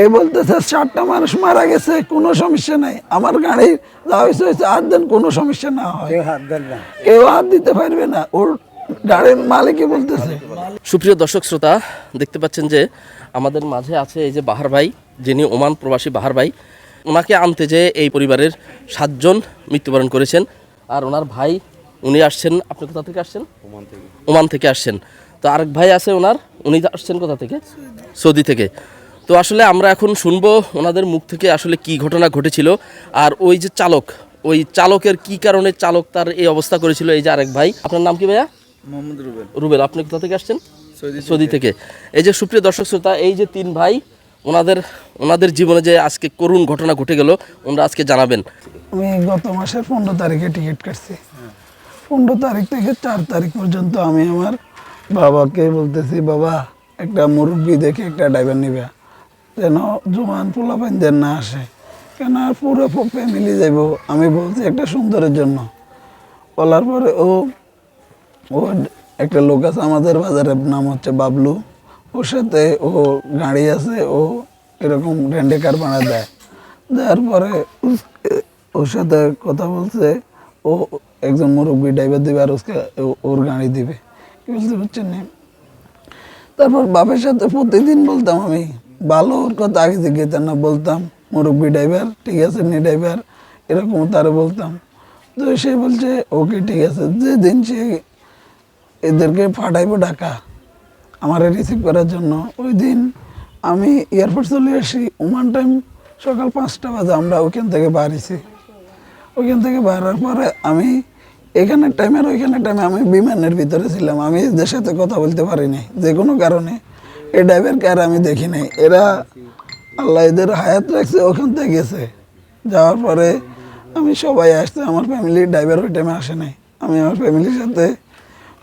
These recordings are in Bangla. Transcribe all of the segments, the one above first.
এই বলতেছে চারটা মানুষ মারা গেছে কোনো সমস্যা নাই। আমার গাড়ি যা হয়েছে হয়েছে আর দেন কোনো সমস্যা না হয়। হাত দেন না। কেউ হাত দিতে পারবে না। ওর গাড়ির মালিকই বলতেছে। সুপ্রিয় দর্শক শ্রোতা দেখতে পাচ্ছেন যে আমাদের মাঝে আছে এই যে বাহার ভাই যিনি ওমান প্রবাসী বাহার ভাই। ওনাকে আনতে যে এই পরিবারের সাতজন মৃত্যুবরণ করেছেন। আর ওনার ভাই উনি আসছেন আপনি কোথা থেকে আসছেন? ওমান থেকে। ওমান থেকে আসছেন। তো আরেক ভাই আছে ওনার উনি আসছেন কোথা থেকে? সৌদি থেকে। তো আসলে আমরা এখন শুনব ওনাদের মুখ থেকে আসলে কি ঘটনা ঘটেছিল আর ওই যে চালক ওই চালকের কি কারণে চালক তার এই অবস্থা করেছিল? এই যে আরেক ভাই আপনার নাম কি ভাইয়া? মোহাম্মদ রুবেল। রুবেল আপনি কোথা থেকে আসছেন? সৌদি থেকে। এই যে সুপ্রিয় দর্শক শ্রোতা এই যে তিন ভাই ওনাদের ওনাদের জীবনে যে আজকে করুণ ঘটনা ঘটে গেল ওনারা আজকে জানাবেন। আমি গত মাসের পনেরো তারিখে টিকিট কাটছি। পনেরো তারিখ থেকে চার তারিখ পর্যন্ত আমি আমার বাবাকে বলতেছি বাবা একটা মুরব্বি দেখে একটা ড্রাইভার নিবে। যেন জোয়ান পোলাপাইন যেন না আসে। কেন আর পুরো ফ্যামিলি যাইব? আমি বলছি একটা সুন্দরের জন্য। বলার পরে ও ও একটা লোক আছে আমাদের বাজারের নাম হচ্ছে বাবলু। ওর সাথে ও গাড়ি আছে, ও এরকম রেন্টে কার বানা দেয়। দেওয়ার পরে ওর সাথে কথা বলছে, ও একজন মুরব্বী ড্রাইভার দিবে আর ওকে ওর গাড়ি দিবে। কি বলতে পারছেন তারপর বাপের সাথে প্রতিদিন বলতাম আমি ভালো কথা আগে থেকে না বলতাম, মুরব্বী ড্রাইভার ঠিক আছে, নি ড্রাইভার এরকম তারে বলতাম। তো সে বলছে, ওকে, ঠিক আছে। যেদিন সে এদেরকে পাঠাইবো ঢাকা, আমার রিসিভ করার জন্য ওই দিন আমি এয়ারপোর্ট চলে আসি, ওমান টাইম সকাল পাঁচটা বাজে, আমরা ওইখান থেকে বাড়িছি ওইখান থেকে বাড়ার পরে আমি এখানের টাইমের ওইখানের টাইমে আমি বিমানের ভিতরে ছিলাম, আমি এদের সাথে কথা বলতে পারিনি, যে কোনো কারণে। এই ড্রাইভারকে আর আমি দেখি নাই। এরা আল্লাহ এদের হায়াত রাখছে, ওখান থেকে গেছে। যাওয়ার পরে আমি সবাই আসছে আমার ফ্যামিলি ড্রাইভার ওই টাইমে আসে নাই। আমি আমার ফ্যামিলির সাথে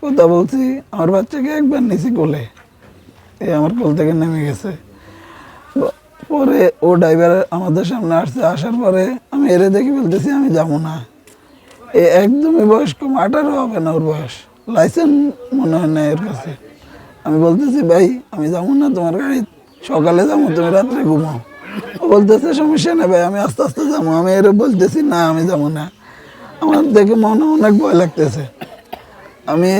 কথা বলছি, আমার বাচ্চাকে একবার নিচে কোলে। এই আমার কোল থেকে নেমে গেছে। পরে ও ড্রাইভার আমাদের সামনে আসছে, আসার পরে আমি এরে দেখি বলতেছি, আমি যাব না। এ একদমই বয়স কম আঠারো হবে না ওর বয়স। লাইসেন্স মনে হয় না এর কাছে। আমি বলতেছি, ভাই, আমি যাব না তোমার গাড়ি, সকালে যাব, তুমি রাত্রে ঘুমাও। বলতেছে, সমস্যা নেই ভাই, আমি আস্তে আস্তে যাব। আমি এর বলতেছি, না, আমি যাব না। আমার দেখে মনে অনেক ভয় লাগতেছে। আমি,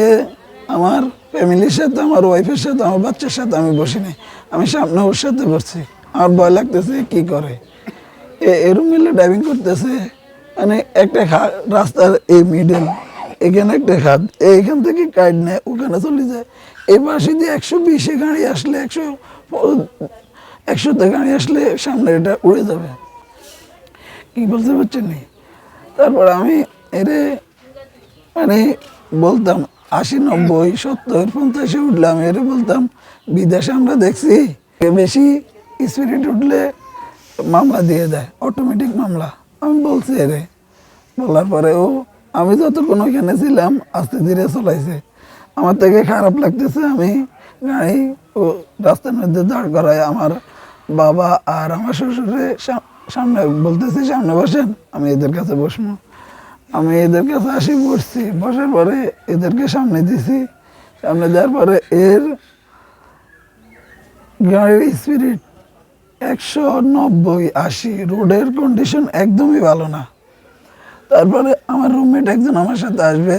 আমার ফ্যামিলির সাথে, আমার ওয়াইফের সাথে, আমার বাচ্চার সাথে আমি বসি নাই আমি সামনে ওর সাথে বসছি। আমার ভয় লাগতেছে, কি করে? এ- এরম মিলে ড্রাইভিং করতেছে মানে একটা রাস্তার এই মিডল এখানে একটা খাদ, এইখান থেকে কাট নেয়, ওখানে চলে যায়। এই পাশে দিয়ে একশো বিশে গাড়ি আসলে, একশো একশোতে গাড়ি আসলে সামনে এটা উড়ে যাবে। কি বলতে পারছেন? তারপর আমি এরে মানে বলতাম আশি, নব্বই, সত্তর, পঞ্চাশে উঠলে আমি এরে বলতাম, বিদেশে আমরা দেখছি এ বেশি স্পিরিট উঠলে মামলা দিয়ে দেয় অটোমেটিক মামলা। আমি বলছি এরে, বলার পরে ও আমি যতক্ষণ ওইখানে ছিলাম, আস্তে ধীরে চলাইছে। আমার থেকে খারাপ লাগতেছে, আমি গাড়ি ও রাস্তার মধ্যে দাঁড় করায় আমার বাবা আর আমার শ্বশুরে সামনে বলতেছি, সামনে বসেন, আমি এদের কাছে বসবো। আমি এদের কাছে আসি, বসছি, বসার পরে এদেরকে সামনে দিছি। সামনে দেওয়ার পরে এর গাড়ির স্পিরিট একশো নব্বই আশি, রোডের কন্ডিশন একদমই ভালো না। তারপরে আমার রুমমেট একজন আমার সাথে আসবে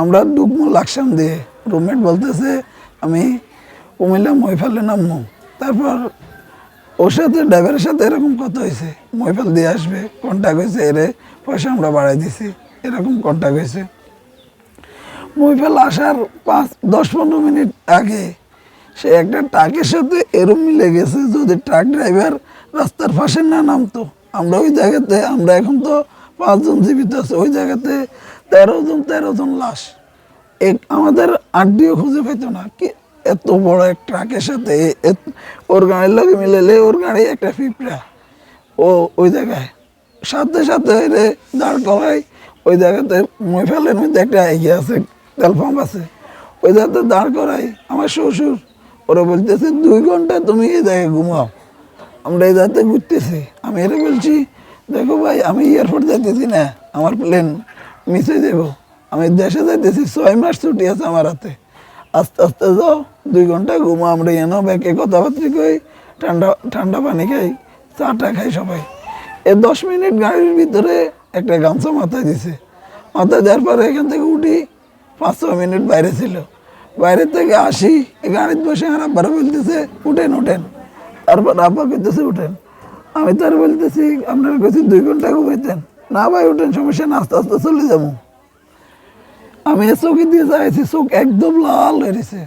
আমরা ডুবমু লাকসাম দিয়ে রুমমেট বলতেছে, আমি কুমিল্লা মহিফালে নামবো তারপর ওর সাথে ড্রাইভারের সাথে এরকম কথা হয়েছে। মহিফাল দিয়ে আসবে কন্ট্যাক্ট হয়েছে এরে, পয়সা আমরা বাড়াই দিছি, এরকম কন্ট্যাক্ট হয়েছে। মহিফাল আসার পাঁচ, দশ পনেরো মিনিট আগে সে একটা ট্রাকের সাথে এরম মিলে গেছে, যদি ট্রাক ড্রাইভার রাস্তার পাশে না নামতো। আমরা ওই জায়গাতে, আমরা এখন তো পাঁচজন জীবিত আছে, ওই জায়গাতে তেরো জন তেরো জন লাশ। এক- আমাদের আড্ডিও খুঁজে পেতো না কি এত বড় এক ট্রাকের সাথে ওর গাড়ির লগে মিলেলে ওর গাড়ি একটা পিঁপড়া। ও ওই জায়গায়, সাথে সাথে দাঁড় করাই ওই জায়গাতে মহিফালের মধ্যে একটা এগিয়ে আছে, তেল পাম্প আছে। ওই জায়গাতে দাঁড় করাই আমার শ্বশুর, ওরা বলতেছে, দুই ঘণ্টা তুমি এই জায়গায় ঘুমাও, আমরা এই জায়গাতে ঘুরতেছি। আমি এরা বলছি, দেখো ভাই, আমি এয়ারপোর্ট যেতেছি না, আমার প্লেন হয়ে যাব। আমি দেশে যাইতেছি, ছয় মাস ছুটি আছে আমার হাতে। আস্তে আস্তে যাও, দুই ঘণ্টা ঘুমো, আমরা এনো ব্যাকে কথাবার্তা কই, ঠান্ডা ঠান্ডা পানি খাই, চাটা খাই সবাই। এ দশ মিনিট গাড়ির ভিতরে একটা গামছা মাথায় দিছে। মাথায় দেওয়ার পরে এখান থেকে উঠি, পাঁচ ছ মিনিট বাইরে ছিল। বাইরে থেকে আসি গাড়িতে বসে আর আব্বারা বলতেছে, উঠেন উঠেন। তারপর আব্বা কইতেছে, উঠেন। আমি তার বলতেছি, আপনার কাছে দুই ঘণ্টা ঘুমাইতেন। না ভাই উঠেন সমস্যা না আস্তে আস্তে চলে যাব। আমি এ চোখে দিয়ে যাইছি চোখ একদম লাল হয়ে গেছে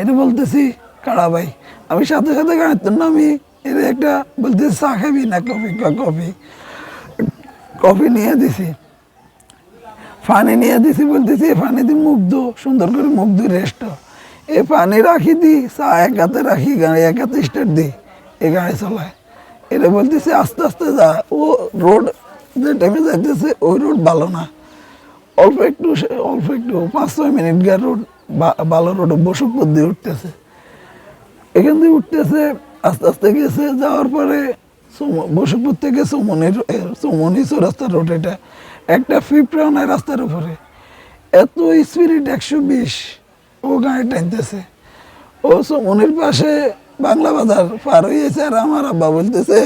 এটা বলতেছি কাড়া ভাই? আমি সাথে সাথে গাড়িতে নামি এর একটা বলতেছি, চা খাবি না, কফি কফি? কফি নিয়ে দিছি। পানি নিয়ে দিছি, বলতেছি পানি দিয়ে মুখ সুন্দর করে মুখ দিয়ে রেস্ট এই পানি রাখি দি, চা এক হাতে রাখি, গাড়ি এক হাতে স্টার্ট দিই এই গাড়ি চলায়। এটা বলতেছি, আস্তে আস্তে যা। ও রোড যে টাইমে যাইতেছে, ওই রোড ভালো না। অল্প একটু অল্প একটু পাঁচ ছয় মিনিট গিয়ে রোড ভালো রোড বসুপুর দিয়ে উঠতেছে। এখান দিয়ে উঠতেছে, আস্তে আস্তে গেছে, যাওয়ার পরে বসুপুর থেকে সুমনির সুমনি চৌরাস্তা রোড এটা। একটা ফিপ্রাউনের রাস্তার উপরে। এত স্পিরিট একশো বিশ। ও গাড়ি টানতেছে। ও সুমনির পাশে বাংলা বাজার পার হয়েছে আর আমার আব্বা বলতেছে,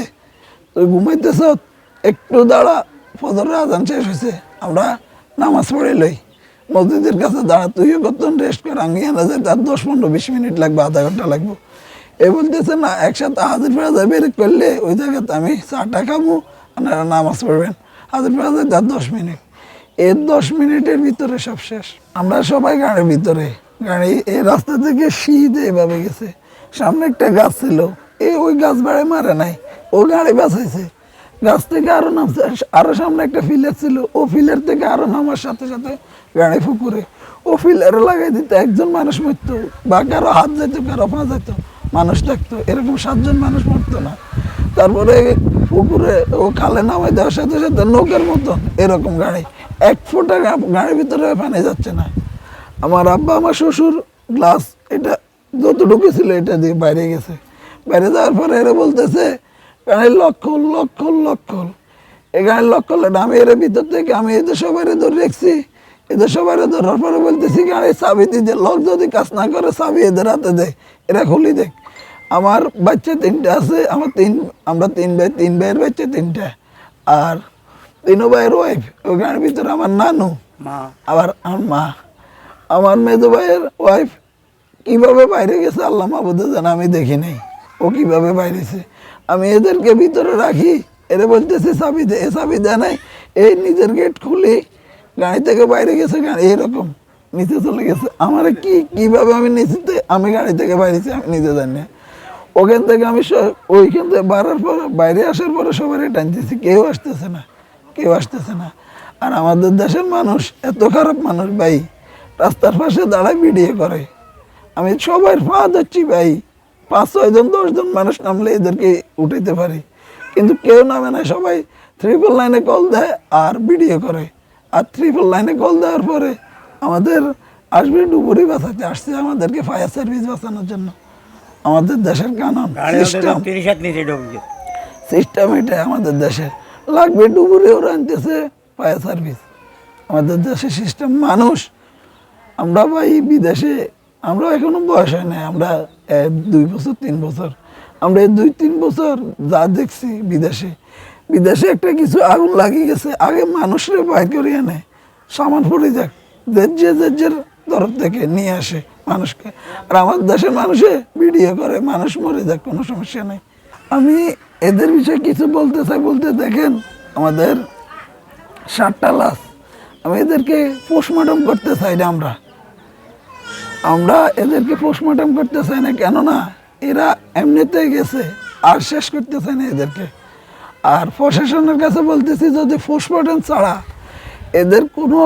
তুই ঘুমাইতেছ? একটু দাঁড়া, ফজরের আজান শেষ হয়েছে, আমরা নামাজ পড়ে লই। মসজিদের কাছে দাঁড়া, তুইও কতক্ষণ রেস্ট কর, আমি যাই তার দশ, পনেরো, বিশ মিনিট লাগবে, আধা ঘণ্টা লাগবে। এ বলতেছে, না, একসাথে হাজির ফেরা যায় বের করলে ওই জায়গাতে আমি চাটা খাব, আপনারা নামাজ পড়বেন। হাজির ফেরা যায় তার দশ মিনিট। এর দশ মিনিটের ভিতরে সব শেষ। আমরা সবাই গাড়ির ভিতরে, গাড়ি এই রাস্তা থেকে শীত এভাবে গেছে। সামনে একটা গাছ ছিল, এ ওই গাছ বাড়ে মারে নাই, ও গাড়ি বাঁচাইছে। গাছ থেকে আরও নামছে। আরও সামনে একটা ফিলার ছিল, ও ফিলার থেকে আরও নামার সাথে সাথে গাড়ি পুকুরে। ও ফিলারে লাগাই দিত, একজন মানুষ মরতো, বা কারও হাত যেত, কারও পা যেত, মানুষ থাকতো এরকম সাতজন মানুষ মরতো না। তারপরে পুকুরে ও খালে নামাই দেওয়ার সাথে সাথে নৌকের মতন এরকম গাড়ি, এক ফুটা গাড়ির ভিতরে পানি যাচ্ছে না। আমার আব্বা, আমার শ্বশুর গ্লাস এটা যতটুকু ছিল এটা দিয়ে বাইরে গেছে। বাইরে যাওয়ার পরে এরা বলতেছে গাড়ির লক্ষল লক্ষল লক্ষল এই গাড়ির লক্ষল এটা আমি এর ভিতর থেকে আমি এদের সবাই ধরে রেখছি এদের সবাই ধরার পরে বলতেছি গাড়ির চাবি দিয়ে লক যদি কাজ না করে চাবি এদের হাতে দেয় এরা খুলি দেখ। আমার বাচ্চা তিনটা আছে আমার তিন আমরা তিন ভাই তিন ভাইয়ের বাচ্চা তিনটা। আর তিনও ভাইয়ের ওয়াইফ ওই গাড়ির ভিতরে আমার নানু মা। আবার আমার মা। আমার মেজো ভাইয়ের ওয়াইফ কীভাবে বাইরে গেছে আল্লাহ মাহবুদে জানা আমি দেখি নাই। ও কীভাবে বাইরেছে? আমি এদেরকে ভিতরে রাখি। এরা বলতেছে চাবি দে, এ চাবি দেয় নাই, এই নিজের গেট খুলি। গাড়ি থেকে বাইরে গেছে, গাড়ি এরকম নিচে চলে গেছে। আমার কি, কীভাবে আমি নিচেতে আমি গাড়ি থেকে বাইরেছি, আমি নিজে জানি না। ওখান থেকে আমি ওইখান থেকে বাড়ার পর, বাইরে আসার পরে সবাই টানতেছি কেউ আসতেছে না, কেউ আসতেছে না। আর আমাদের দেশের মানুষ এত খারাপ মানুষ ভাই, রাস্তার পাশে দাঁড়ায় ভিডিও করে। আমি সবাই পা ধরছি ভাই। পাঁচ ছয়জন দশজন মানুষ নামলে এদেরকে উঠাইতে পারি। কিন্তু কেউ নামে না সবাই ট্রিপল লাইনে কল দেয় আর ভিডিও করে। আর ট্রিপল লাইনে কল দেওয়ার পরে আমাদের আসবে ডুবুরি বাঁচাতে আসছে আমাদেরকে ফায়ার সার্ভিস বাঁচানোর জন্য। আমাদের দেশের কানন সিস্টেম সিস্টেম এটা আমাদের দেশে লাগবে ডুবুরি ওরা আনতেছে ফায়ার সার্ভিস আমাদের দেশের সিস্টেম মানুষ। আমরা ভাই বিদেশে আমরা এখনও বয়স হয় নাই, আমরা দুই বছর, তিন বছর। আমরা এই দুই, তিন বছর যা দেখছি বিদেশে বিদেশে একটা কিছু আগুন লাগিয়ে গেছে, আগে মানুষরে বাইর করে আনে সামান পড়ে যাক যে যে তরফ থেকে নিয়ে আসে মানুষকে। আর আমার দেশের মানুষে ভিডিও করে, মানুষ মরে যাক, কোনো সমস্যা নেই। আমি এদের বিষয়ে কিছু বলতে চাই, বলতে দেখেন আমাদের সাতটা লাশ। আমি এদেরকে পোস্টমর্টম করতে চাই না আমরা। আমরা এদেরকে পোস্টমর্টম করতে চাই না কেননা এরা এমনিতে গেছে আর শেষ করতে চাই না এদেরকে। আর প্রশাসনের কাছে বলতেছি যদি পোস্টমর্টম ছাড়া এদের কোনো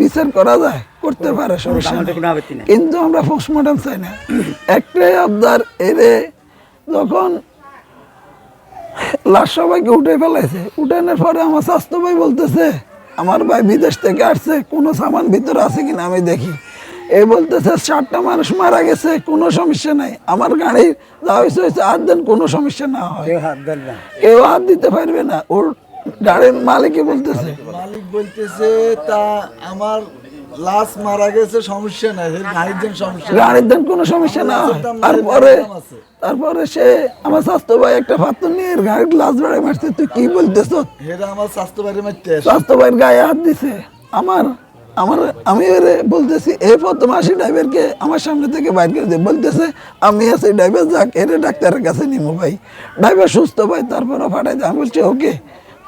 বিচার করা যায় করতে পারে সমস্যা। কিন্তু আমরা পোস্টমর্টম চাই না। একটাই আবদার এরে যখন লাশ সবাইকে উঠে ফেলাইছে উঠানোর পরে আমার স্বাস্থ্য ভাই বলতেছে আমার ভাই বিদেশ থেকে আসছে কোনো সামান ভিতরে আছে কিনা আমি দেখি। এই বলতেছে ষাটটা মানুষ মারা গেছে কোনো সমস্যা নাই। আমার গাড়ির যা হয়েছে হয়েছে আর দেন কোনো সমস্যা না হয়। হাত ধরবে না। কেউ হাত দিতে পারবে না। ওর গাড়ির মালিকই বলতেছে। মালিক বলতেছে তা আমার লাশ মারা গেছে সমস্যা নাই। গাড়ির সমস্যা গাড়ির দেন কোনো সমস্যা না। তারপরে তারপরে সে আমার স্বাস্থ্য ভাই একটা পাত্র নিয়ে গাড়ির গ্লাস বেড়ে মারছে। তুই কি বলতেছ? হেরা আমার স্বাস্থ্য বাড়ি মারতে স্বাস্থ্য ভাইয়ের গায়ে হাত দিছে। আমার আমার, আমি এরে বলতেছি এই প্রথম আসি ড্রাইভারকে আমার সামনে থেকে বাইর করে দিয়ে বলতেছে, আমি আছি ড্রাইভার যাক, এরে ডাক্তারের কাছে নিমো ভাই। ড্রাইভার সুস্থ ভাই, তারপরে ফাটাই। আমি বলছি, ওকে,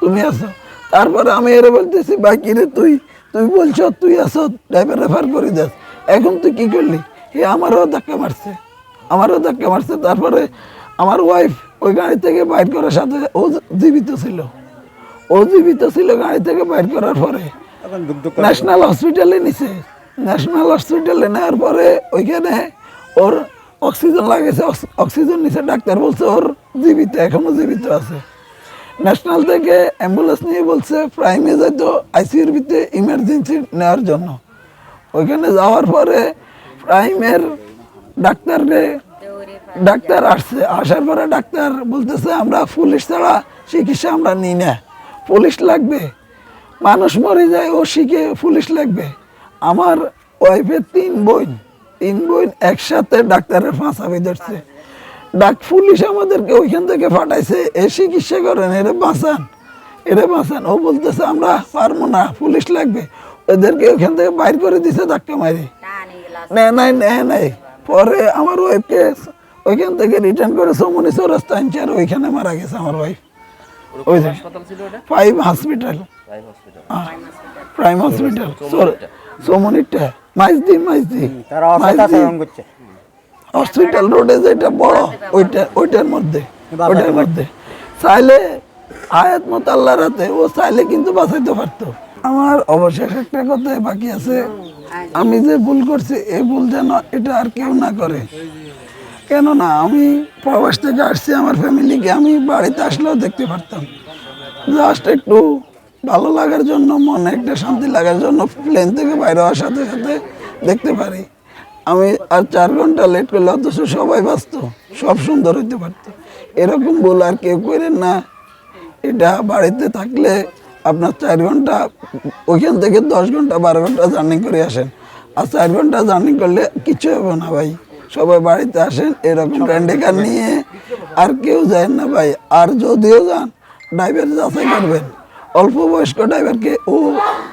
তুমি আসো তারপরে আমি এরে বলতেছি, ভাই কিরে তুই? তুই বলছ, তুই আসো ড্রাইভার রেফার করে দাস। এখন তুই কী করলি? হে, আমারও ধাক্কা মারছে, আমারও ধাক্কা মারছে। তারপরে আমার ওয়াইফ ওই গাড়ি থেকে বাইর করার সাথে, ও জীবিত ছিল। ও জীবিত ছিল গাড়ি থেকে বাইর করার পরে। ন্যাশনাল হসপিটালে নিছে। ন্যাশনাল হসপিটালে নেওয়ার পরে ওইখানে ওর অক্সিজেন লাগেছে। অক্সিজেন নিছে। ডাক্তার বলছে ওর জীবিত এখনও জীবিত আছে। ন্যাশনাল থেকে অ্যাম্বুলেন্স নিয়ে বলছে প্রাইমে যাইতো আইসিউর ভিতরে ইমার্জেন্সি নেওয়ার জন্য। ওইখানে যাওয়ার পরে প্রাইমের ডাক্তারকে ডাক্তার আসছে। আসার পরে ডাক্তার বলতেছে আমরা পুলিশ ছাড়া চিকিৎসা আমরা নিই না। পুলিশ লাগবে। মানুষ মরে যায় ও শিখে পুলিশ লাগবে। আমার ওয়াইফের তিন বোন তিন বোন একসাথে ডাক্তারের ফাঁসাবি ধরছে। ডাক পুলিশ আমাদেরকে ওইখান থেকে ফাটাইছে এ চিকিৎসা করেন এরে বাঁচান এরে বাঁচান। ও বলতেছে আমরা পারব না পুলিশ লাগবে। ওদেরকে ওইখান থেকে বাইর করে দিছে ধাক্কা মারি। নেয় নাই নেয় নাই পরে আমার ওয়াইফকে ওইখান থেকে রিটার্ন করে সমনি চৌরাস্তা আনছে আর ওইখানে মারা গেছে আমার ওয়াইফ ওই five hospital prime hospital prime hospital সোমনিরটা Maijdi Maijdi রোডে যেটা বড় ওইটা ওইটার মধ্যে ওইটার মধ্যে। চাইলে আয়াত মত আল্লাহর হাতে ও চাইলে কিন্তু বাঁচাইতে পারতো। আমার অবশেষ একটা কথা বাকি আছে। আমি যে ভুল করছি এই ভুল যেন এটা আর কেউ না করে। কেননা আমি প্রবাস থেকে আসছি আমার ফ্যামিলিকে আমি বাড়িতে আসলেও দেখতে পারতাম। জাস্ট একটু ভালো লাগার জন্য মনে একটা শান্তি লাগার জন্য প্লেন থেকে বাইরে হওয়ার সাথে সাথে দেখতে পারি। আমি আর চার ঘণ্টা লেট করলে অথচ সবাই ব্যস্ত সব সুন্দর হইতে পারতো। এরকম বল আর কেউ করেন না। এটা বাড়িতে থাকলে আপনার চার ঘণ্টা ওইখান থেকে দশ ঘণ্টা বারো ঘণ্টা জার্নি করে আসেন। আর চার ঘণ্টা জার্নি করলে কিছু হবে না ভাই। সবাই বাড়িতে আসেন এরকম ক্যান্ডিকার নিয়ে আর কেউ যায় না ভাই। আর যদিও যান ড্রাইভার যাচাই করবেন। অল্প বয়স্ক ড্রাইভারকে ও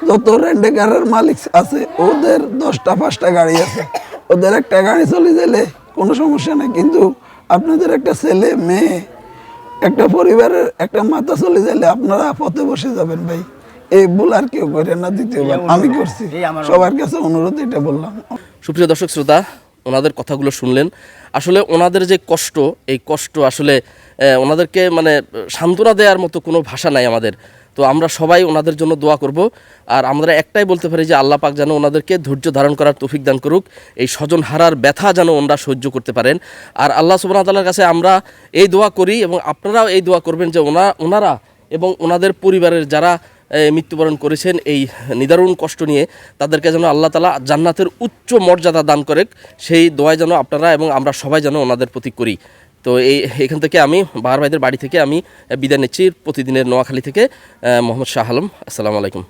যত রেন্ডেকারের মালিক আছে ওদের দশটা পাঁচটা গাড়ি আছে। ওদের একটা গাড়ি চলে গেলে কোনো সমস্যা নেই কিন্তু আপনাদের একটা ছেলে মেয়ে একটা পরিবারের একটা মাথা চলে গেলে আপনারা পথে বসে যাবেন ভাই। এই ভুল আর কেউ করে না দ্বিতীয়বার। আমি করছি। সবার কাছে অনুরোধ এটা বললাম। সুপ্রিয় দর্শক শ্রোতা ওনাদের কথাগুলো শুনলেন। আসলে ওনাদের যে কষ্ট এই কষ্ট আসলে আহ, ওনাদেরকে মানে সান্ত্বনা দেওয়ার মতো কোনো ভাষা নাই আমাদের। তো আমরা সবাই ওনাদের জন্য দোয়া করব। আর আমরা একটাই বলতে পারি যে আল্লাহ পাক যেন ওনাদেরকে ধৈর্য ধারণ করার তৌফিক দান করুক, এই স্বজন হারার ব্যথা যেন ওনারা সহ্য করতে পারেন। আর আল্লাহ সুবহানাহু ওয়া তাআলার কাছে আমরা এই দোয়া করি এবং আপনারাও এই দোয়া করবেন যে ওনা ওনারা এবং ওনাদের পরিবারের যারা মৃত্যুবরণ করেছেন এই নিদারুণ কষ্ট নিয়ে, তাদেরকে যেন আল্লাহ তালা জান্নাতের উচ্চ মর্যাদা দান করে সেই দোয়ায় যেন আপনারা এবং আমরা সবাই যেন ওনাদের প্রতি করি। তো এই, এখান থেকে আমি, বাহার ভাইদের বাড়ি থেকে আমি বিদায় নিচ্ছি প্রতিদিনের নোয়াখালী থেকে মোহাম্মদ শাহ আলম। আসসালামু আলাইকুম।